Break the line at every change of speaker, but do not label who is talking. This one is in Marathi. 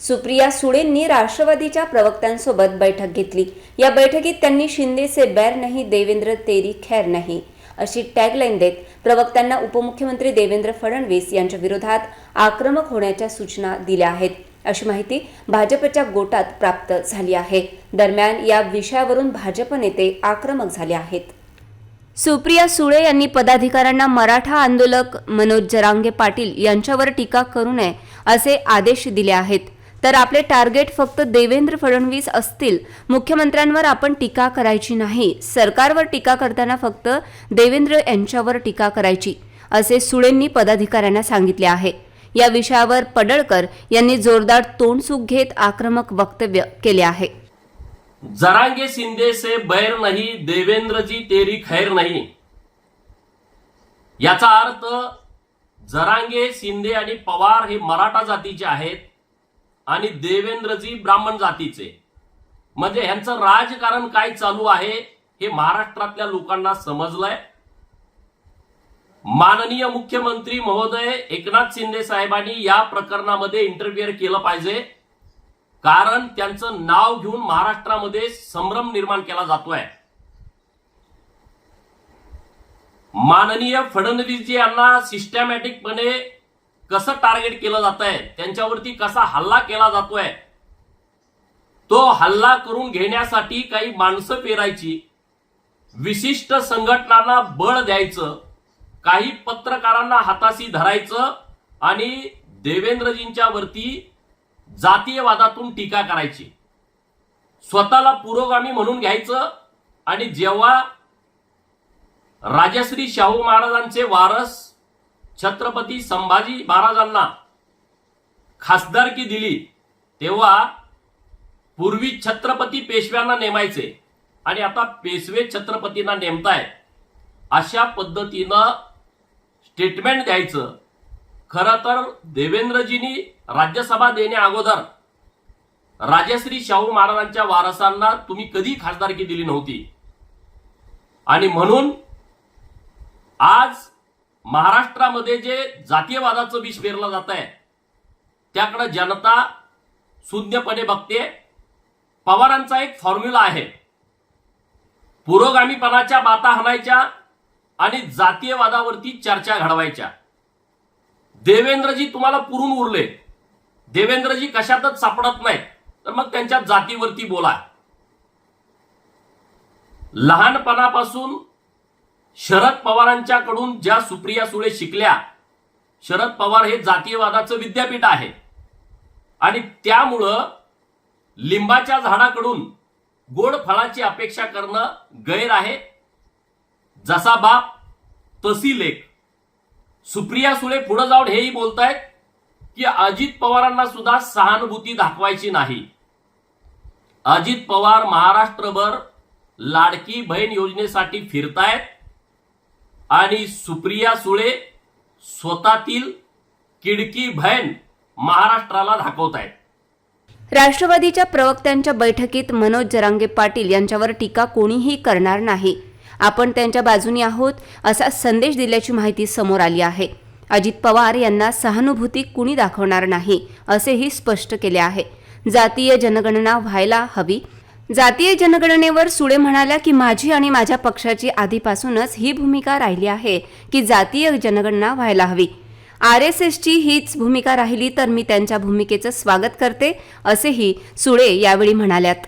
सुप्रिया सुळेंनी राष्ट्रवादीच्या प्रवक्त्यांसोबत बैठक घेतली. या बैठकीत त्यांनी शिंदे से बैर नाही देवेंद्र तेरी खैर नाही अशी टॅगलाईन देत प्रवक्त्यांना उपमुख्यमंत्री देवेंद्र फडणवीस यांच्या विरोधात आक्रमक होण्याच्या सूचना दिल्या आहेत. अशी माहिती भाजपच्या गोटात प्राप्त झाली आहे. दरम्यान या विषयावरून भाजप नेते आक्रमक झाले आहेत. सुप्रिया सुळे यांनी पदाधिकाऱ्यांना मराठा आंदोलक मनोज जरांगे पाटील यांच्यावर टीका करू नये असे आदेश दिले आहेत. तर आपले टार्गेट फक्त देवेंद्र फडणवीस असतील मुख्यमंत्र्यांवर आपण टीका करायची नाही. सरकारवर टीका करताना फक्त देवेंद्र यांच्यावर टीका करायची असे सुळेंनी पदाधिकाऱ्यांना सांगितले आहे. या विषयावर पडळकर यांनी जोरदार तोंडसुख घेत आक्रमक वक्तव्य केले आहे.
जरांगे शिंदे से बैर नाही देवेंद्रजी तेरी खैर नाही. याचा अर्थ जरांगे शिंदे आणि पवार हे मराठा जातीचे आहेत. आणि देवेंद्रजी ब्राह्मण जातीचे. म्हणजे ह्यांचं राजकारण काय चालू आहे हे महाराष्ट्रातल्या लोकांना समजलंय. माननीय मुख्यमंत्री महोदय एकनाथ शिंदे साहेबांनी या प्रकरणामध्ये इंटरफिअर केलं पाहिजे. कारण त्यांचं नाव घेऊन महाराष्ट्रामध्ये संभ्रम निर्माण केला जातोय. माननीय फडणवीसजी यांना सिस्टमॅटिकपणे कसं टार्गेट केलं जात आहे त्यांच्यावरती कसा हल्ला केला जातोय तो हल्ला करून घेण्यासाठी काही माणसं पेरायची विशिष्ट संघटनांना बळ द्यायचं काही पत्रकारांना हाताशी धरायचं आणि देवेंद्रजींच्या वरती जातीयवादातून टीका करायची. स्वतःला पुरोगामी म्हणून घ्यायचं आणि जेव्हा राजश्री शाहू महाराजांचे वारस छत्रपती संभाजी महाराजांना खासदारकी दिली तेव्हा पूर्वी छत्रपती पेशव्यांना नेमायचे आणि आता पेशवे छत्रपतींना नेमताय अशा पद्धतीनं स्टेटमेंट द्यायचं. खरं तर देवेंद्रजींनी राज्यसभा देण्या अगोदर राजश्री शाहू महाराजांच्या वारसांना तुम्ही कधी खासदारकी दिली नव्हती. आणि म्हणून आज महाराष्ट्रामध्ये जे जातीयवादाचं विष पेरलं जात आहे त्याकडं जनता शून्यपणे बघते. पवारांचा एक फॉर्म्युला आहे. पुरोगामीपणाच्या बाता हाणायच्या आणि जातीयवादावरती चर्चा घडवायच्या. देवेंद्रजी तुम्हाला पुरून उरले. देवेंद्रजी कशातच सापडत नाहीत. तर मग त्यांच्या जातीवरती बोला. लहानपणापासून शरद पवारांच्याकडून ज्या सुप्रिया सुळे शिकल्या शरद पवार हे जातीयवादाचं विद्यापीठ आहे. आणि त्यामुळं लिंबाच्या झाडाकडून गोड फळाची अपेक्षा करणं गैर आहे. जसा बाप तशी लेख. सुप्रिया सुळे पुढे जाऊन हेही बोलतायत की अजित पवारांना सुद्धा सहानुभूती दाखवायची नाही. अजित पवार महाराष्ट्रभर लाडकी बहीण योजनेसाठी फिरतायत. आणि सुप्रिया सुळे स्वतःतील किडकी बहीण महाराष्ट्राला दाखवतायत.
राष्ट्रवादीच्या प्रवक्त्यांच्या बैठकीत मनोज जरांगे पाटील यांच्यावर टीका कोणीही करणार नाही. आपण त्यांच्या बाजूनी आहोत असा संदेश दिल्याची माहिती समोर आली आहे. अजित पवार यांना सहानुभूती कुणी दाखवणार नाही असेही स्पष्ट केले आहे. जातीय जनगणना व्हायला हवी. जातीय जनगणनेवर सुळे म्हणाल्या की माझी आणि माझ्या पक्षाची आधीपासूनच ही भूमिका राहिली आहे की जातीय जनगणना व्हायला हवी. आर एस एसची हीच भूमिका राहिली तर मी त्यांच्या भूमिकेचं स्वागत करते असेही सुळे यावेळी म्हणाल्यात.